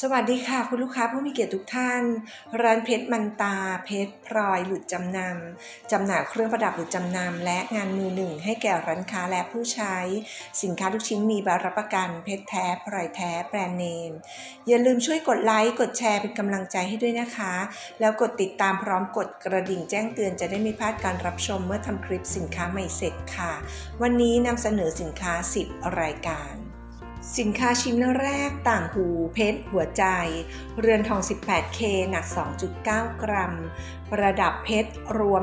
สวัสดีค่ะ คุณลูกค้าผู้มีเกียรติทุกท่าน ร้านเพชรมันตา เพชรพลอยหลุดจำนำจำหน่ายเครื่องประดับหลุดจำนำและงานมือหนึ่งให้แก่ร้านค้าและผู้ใช้ สินค้าทุกชิ้นมีใบรับประกัน เพชรแท้พลอยแท้แบรนด์เนม อย่าลืมช่วยกดไลค์ กดแชร์เป็นกำลังใจให้ด้วยนะคะ แล้วกดติดตามพร้อมกดกระดิ่งแจ้งเตือนจะได้ไม่พลาดการรับชมเมื่อทำคลิปสินค้าใหม่เสร็จค่ะ วันนี้นำเสนอสินค้า 10 รายการ สินค้าชิ้นแรกต่างหูเพชรหัวใจ เรือนทอง 18K หนัก 2.9 กรัมประดับเพชรรวม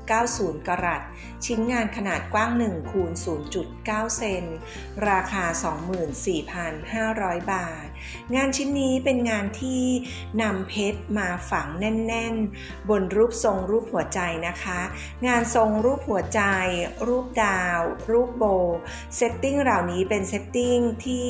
0.90 กรัต ชิ้นงานขนาดกว้าง 1 คูณ 0.9 เซน ราคา 24,500 บาท งานชิ้นนี้เป็นงานที่นำเพชรมาฝังแน่น ๆ บนรูปทรงรูปหัวใจนะคะ งานทรงรูปหัวใจ รูปดาว รูปโบ เซตติ้งเหล่านี้เป็นเซตติ้งที่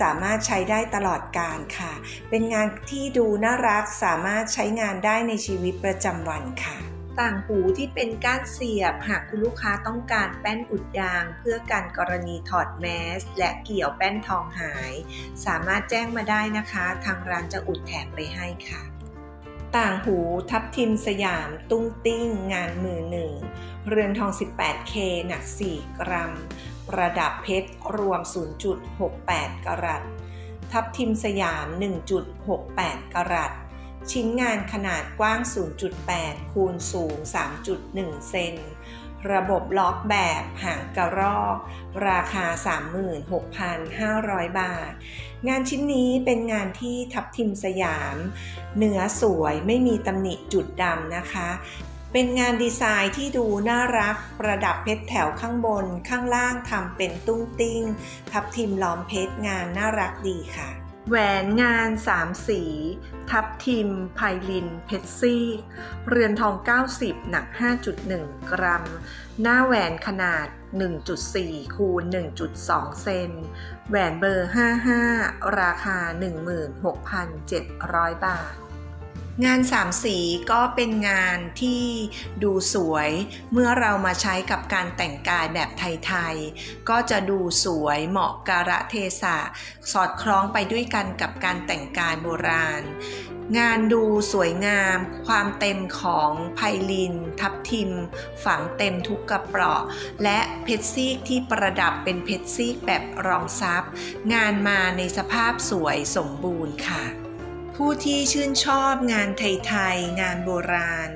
สามารถใช้ได้ตลอดการค่ะ เป็นงานที่ดูน่ารักสามารถใช้งานได้ในชีวิตประจำวันค่ะ ต่างหูที่เป็นก้านเสียบ หากคุณลูกค้าต้องการแป้นอุดยาง เพื่อการกรณีถอดแมส และเกี่ยวแป้นทองหาย สามารถแจ้งมาได้นะคะ ทางร้านจะอุดแถมไปให้ค่ะต่างหูทับทิมสยาม ตุ้งติ้ง งานมือหนึ่ง เรือนทอง 18K หนัก 4 กรัม ประดับเพชรรวม 0.68 กรัต ทับทิมสยาม 1.68 กรัต ชิ้นงานขนาดกว้าง 0.8 คูณสูง 3.1 เซน ระบบล็อกแบบหางกระรอก ราคา 36,500 บาท งานชิ้นนี้เป็นงานที่ทับทิมสยาม เนื้อสวยไม่มีตำหนิจุดดำนะคะ เป็นงานดีไซน์ที่ดูน่ารัก ประดับเพชรแถวข้างบน ข้างล่างทำเป็นตุ้งติ้ง ทับทิมล้อมเพชรงานน่ารักดีค่ะ แหวนงานสามสี ทับทิม ไพลิน เพชรซีกเรือนทอง 90 หนัก 5.1 กรัม หน้าแหวนขนาด 1.4 คูณ 1.2 เซน แหวนเบอร์ 55 ราคา 16,700 บาท งานสามสีก็เป็นงานที่ดูสวย เมื่อเรามาใช้กับการแต่งกายแบบไทยๆ ก็จะดูสวยเหมาะกาละเทศะ สอดคล้องไปด้วยกันกับการแต่งกายโบราณ งานดูสวยงาม ความเต็มของไพลิน ทับทิม ฝังเต็มทุกกระเปราะ และเพชรซีกที่ประดับเป็นเพชรซีกแบบรองซับงานมาในสภาพสวยสมบูรณ์ค่ะ ผู้ที่ชื่นชอบงานไทยๆ งานโบราณ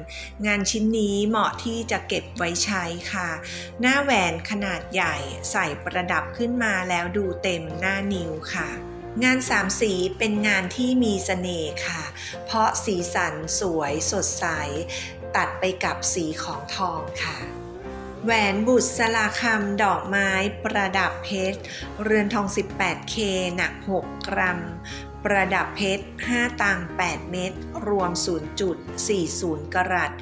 งานชิ้นนี้เหมาะที่จะเก็บไว้ใช้ค่ะ หน้าแหวนขนาดใหญ่ใส่ประดับขึ้นมาแล้วดูเต็มหน้านิ้วค่ะงานสามสีเป็นงานที่มีเสน่ห์ค่ะ เพราะสีสันสวยสดใส ตัดไปกับสีของทองค่ะ แหวนบุษรสลาคำดอกไม้ประดับเพชร เรือนทอง 18K หนัก 6 กรัม ประดับเพชร 5 ตัง 8 เม็ด รวม 0.40 กรัต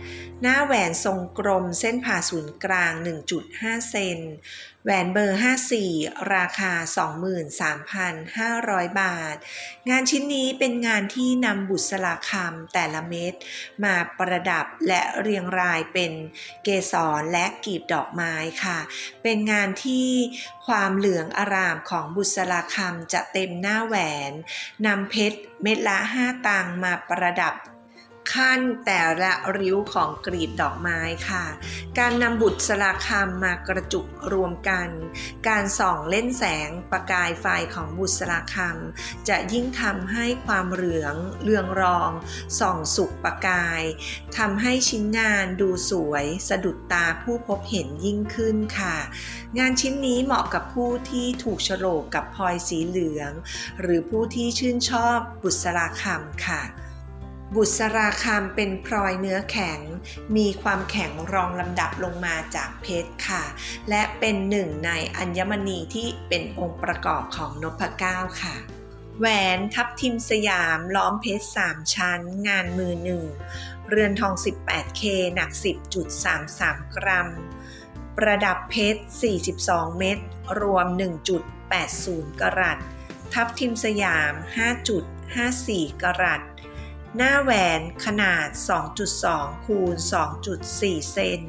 หน้าแหวนทรงกลมเส้นผ่าศูนย์กลาง 1.5 เซน แหวนเบอร์ 54 ราคา 23,500 บาท งานชิ้นนี้เป็นงานที่นำบุษราคำแต่ละเม็ดมาประดับและเรียงรายเป็นเกสรและกลีบดอกไม้ค่ะ เป็นงานที่ความเหลืองอารามของบุษราคำจะเต็มหน้าแหวนนำเพชรเม็ดละ 5 ตังมาประดับ ขั้นแต่ละริ้วของกลีบดอกไม้ค่ะ การนำบุษราคำมากระจุกรวมกัน การส่องเล่นแสงประกายไฟของบุษราคำจะยิ่งทำให้ความเหลืองเรืองรอง ส่องสุกประกายทำให้ชิ้นงานดูสวย สะดุดตาผู้พบเห็นยิ่งขึ้นค่ะ งานชิ้นนี้เหมาะกับผู้ที่ถูกโฉลกกับพลอยสีเหลือง หรือผู้ที่ชื่นชอบบุษราคำค่ะ บุษราคำเป็นพลอยเนื้อแข็ง มีความแข็งรองลำดับลงมาจากเพชรค่ะ และเป็นหนึ่งในอัญมณีที่เป็นองค์ประกอบของนพเก้าค่ะ แหวนทับทิมสยามล้อมเพชร 3 ชั้น งานมือหนึ่ง เรือนทอง 18K หนัก 10.33 กรัม ประดับเพชร 42 เม็ด รวม 1.80 กรัต ทับทิมสยาม 5.54 กรัต หน้าแหวนขนาด 2.2 คูณ 2.4 เซน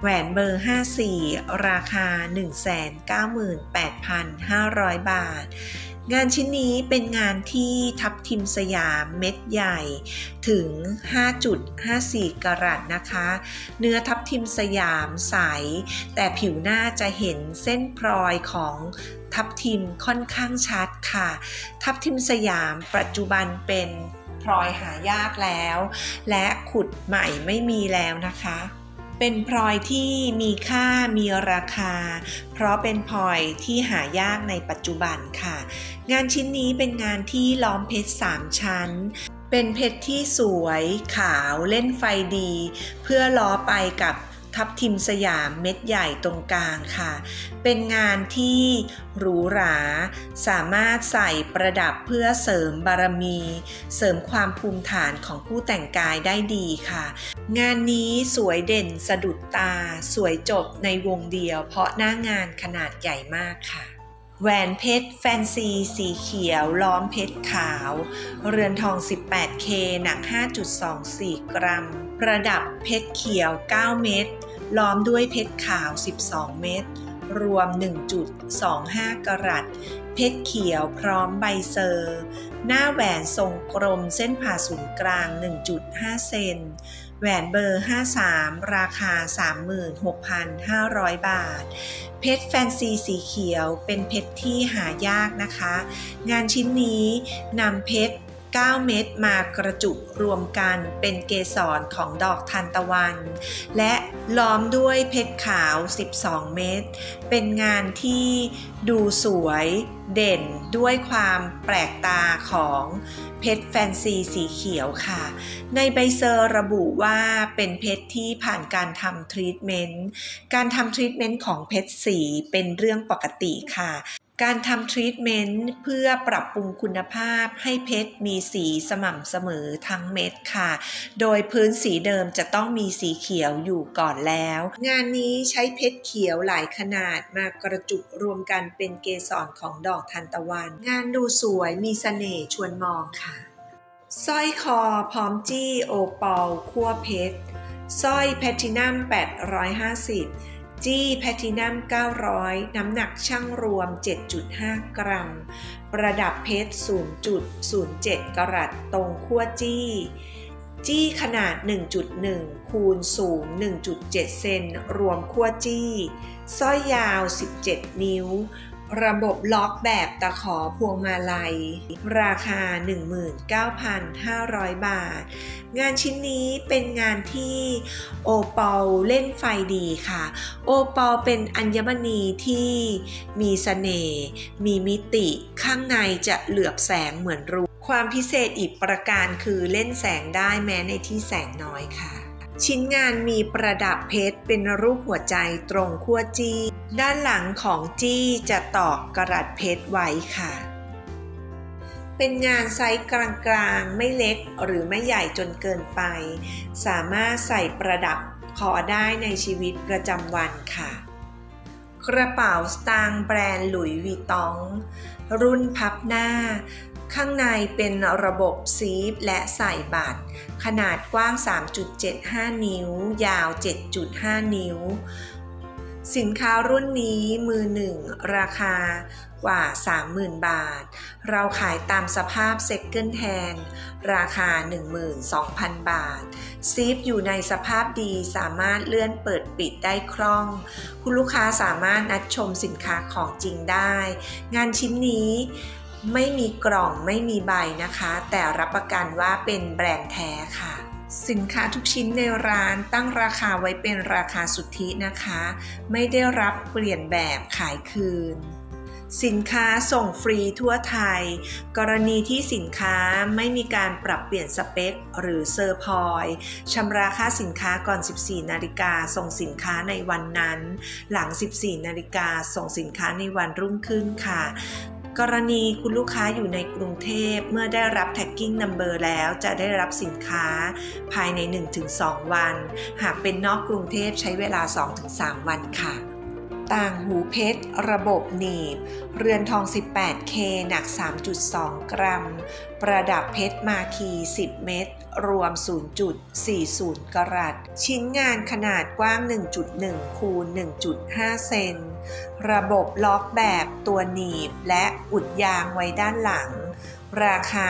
แหวนเบอร์ 54 ราคา 198,500 บาท งานชิ้นนี้เป็นงานที่ทับทิมสยามเม็ดใหญ่ถึง 5.54 กรัตนะคะ เนื้อทับทิมสยามใส แต่ผิวหน้าจะเห็นเส้นพลอยของทับทิมค่อนข้างชัดค่ะ ทับทิมสยามปัจจุบันเป็น พลอยหายากแล้ว และขุดใหม่ไม่มีแล้วนะคะ เป็นพลอยที่มีค่ามีราคา เพราะเป็นพลอยที่หายากในปัจจุบันค่ะ งานชิ้นนี้เป็นงานที่ล้อมเพชรสามชั้นเป็นเพชรที่สวยขาวเล่นไฟดี เพื่อล้อไปกับ ทับทิมสยามเม็ดใหญ่ตรงกลางค่ะ เป็นงานที่หรูหรา สามารถใส่ประดับเพื่อเสริมบารมี เสริมความภูมิฐานของผู้แต่งกายได้ดีค่ะ งานนี้สวยเด่นสะดุดตา สวยจบในวงเดียว เพราะหน้างานขนาดใหญ่มากค่ะ แหวนเพชรแฟนซีสีเขียว ล้อมเพชรขาว เรือนทอง 18K หนัก 5.24 กรัม ประดับเพชรเขียว 9 เม็ด ล้อมด้วยเพชรขาว 12 เม็ด รวม 1.25 กรัต เพชรเขียวพร้อมใบเซอร์ หน้าแหวนทรงกลมเส้นผ่าศูนย์กลาง 1.5 เซน แหวนเบอร์ 53 ราคา 36,500 บาท เพชรแฟนซีสีเขียวเป็นเพชรที่หายากนะคะ งานชิ้นนี้นำเพชร 9 เม็ดมากระจุรวมกันเป็นเกสรของดอกทานตะวัน และล้อมด้วยเพชรขาว 12 เม็ดเป็นงานที่ดูสวยเด่นด้วยความแปลกตาของเพชรแฟนซีสีเขียวค่ะ ในใบเซอร์ระบุว่าเป็นเพชรที่ผ่านการทำทรีทเมนต์ การทำทรีทเมนต์ของเพชรสีเป็นเรื่องปกติค่ะ การทำทรีทเมนต์เพื่อปรับปรุงคุณภาพให้เพชรมีสีสม่ำเสมอทั้งเม็ดค่ะ โดยพื้นสีเดิมจะต้องมีสีเขียวอยู่ก่อนแล้ว งานนี้ใช้เพชรเขียวหลายขนาดมากระจุกรวมกันเป็นเกสรของดอกทานตะวัน งานดูสวยมีเสน่ห์ชวนมองค่ะสร้อยคอพร้อมจี้โอปอลคั่วเพชรสร้อยแพลตินัม850 จี้แพทินัม900 น้ำหนักช่างรวม 7.5 กรัม ประดับเพชร 0.07 กรัตตรงขั้วจี้ จี้ขนาด 1.1 คูณสูง 1.7 เซน รวมขั้วจี้ สร้อยยาว 17 นิ้ว ระบบล็อกแบบตะขอพวงมาลัย ราคา 19,500 บาท งานชิ้นนี้เป็นงานที่โอปอลเล่นไฟดีค่ะ โอปอลเป็นอัญมณีที่มีเสน่ห์มีมิติข้างในจะเหลือบแสงเหมือนรูความพิเศษอีกประการคือเล่นแสงได้แม้ในที่แสงน้อยค่ะ ชิ้นงานมีประดับเพชรเป็นรูปหัวใจตรงขั้วจี้ ด้านหลังของจี้จะตอกกระดัดเพชรไว้ค่ะ เป็นงานไซส์กลางๆ ไม่เล็กหรือไม่ใหญ่จนเกินไป สามารถใส่ประดับคอได้ในชีวิตประจำวันค่ะ กระเป๋าสตางค์แบรนด์หลุยวีตอง รุ่นพับหน้า ข้างในเป็นระบบซีฟและใส่บัตร ขนาดกว้าง 3.75 นิ้ว ยาว 7.5 นิ้ว สินค้ารุ่นนี้มือหนึ่งราคากว่า 30,000 บาท เราขายตามสภาพ Second Hand ราคา 12,000 บาท ซีฟอยู่ในสภาพดีสามารถเลื่อนเปิดปิดได้คล่อง คุณลูกค้าสามารถนัดชมสินค้าของจริงได้ งานชิ้นนี้ ไม่มีกล่องไม่มีใบนะคะ แต่รับประกันว่าเป็นแบรนด์แท้ค่ะ สินค้าทุกชิ้นในร้านตั้งราคาไว้เป็นราคาสุทธินะคะ ไม่ได้รับเปลี่ยนแบบขายคืน สินค้าส่งฟรีทั่วไทย กรณีที่สินค้าไม่มีการปรับเปลี่ยนสเปค หรือเซอร์พอยชำระค่าสินค้าก่อน 14 นาฬิกาส่งสินค้าในวันนั้น หลัง 14 นาฬิกาส่งสินค้าในวันรุ่งขึ้นค่ะ กรณีคุณลูกค้าอยู่ในกรุงเทพเมื่อได้รับแท็กกิ้งนัมเบอร์แล้วจะได้รับสินค้าภายใน 1-2 วัน หากเป็นนอกกรุงเทพใช้เวลา 2-3 วันค่ะ ต่างหูเพชร ระบบหนีบ เรือนทอง 18K หนัก 3.2 กรัม ประดับเพชรมาคี 10 เม็ด รวม 0.40 กรัต ชิ้นงานขนาดกว้าง 1.1 คูณ 1.5 เซน ระบบล็อกแบบตัวหนีบและอุดยางไว้ด้านหลัง ราคา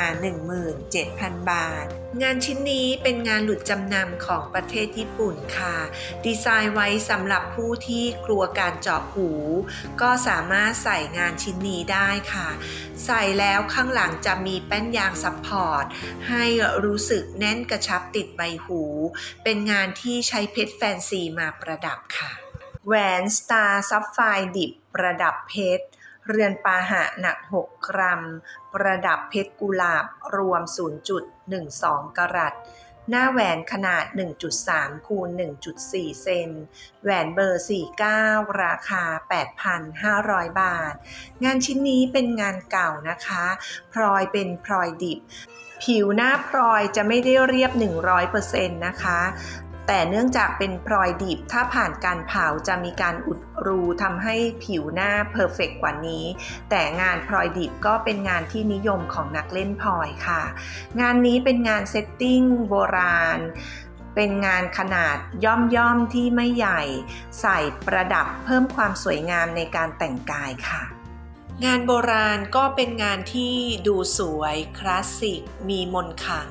17,000 บาท งานชิ้นนี้เป็นงานหลุดจำนำของประเทศญี่ปุ่นค่ะ ดีไซน์ไว้สำหรับผู้ที่กลัวการเจาะหู ก็สามารถใส่งานชิ้นนี้ได้ค่ะ ใส่แล้วข้างหลังจะมีแป้นยางซัพพอร์ต ให้รู้สึกแน่นกระชับติดใบหู เป็นงานที่ใช้เพชรแฟนซีมาประดับค่ะ แหวนสตาร์ซับไฟดิบประดับเพชร เรือนปาหะหนัก 6 กรัม ประดับเพชรกุหลาบรวม 0.12 กรัตหน้าแหวนขนาด 1.3 คูณ 1.4 เซน แหวนเบอร์ 49 ราคา 8,500 บาท งานชิ้นนี้เป็นงานเก่านะคะ พลอยเป็นพลอยดิบ ผิวหน้าพลอยจะไม่ได้เรียบ 100%นะคะ แต่เนื่องจากเป็นพลอยดิบถ้าผ่านการเผาจะมีการอุดรูทำให้ผิวหน้าเพอร์เฟกกว่านี้ แต่งานพลอยดิบก็เป็นงานที่นิยมของนักเล่นพลอยค่ะ งานนี้เป็นงานเซตติ้งโบราณเป็นงานขนาดย่อมๆที่ไม่ใหญ่ ใส่ประดับเพิ่มความสวยงามในการแต่งกายค่ะ งานโบราณก็เป็นงานที่ดูสวย คลาสสิก มีมนต์ขลัง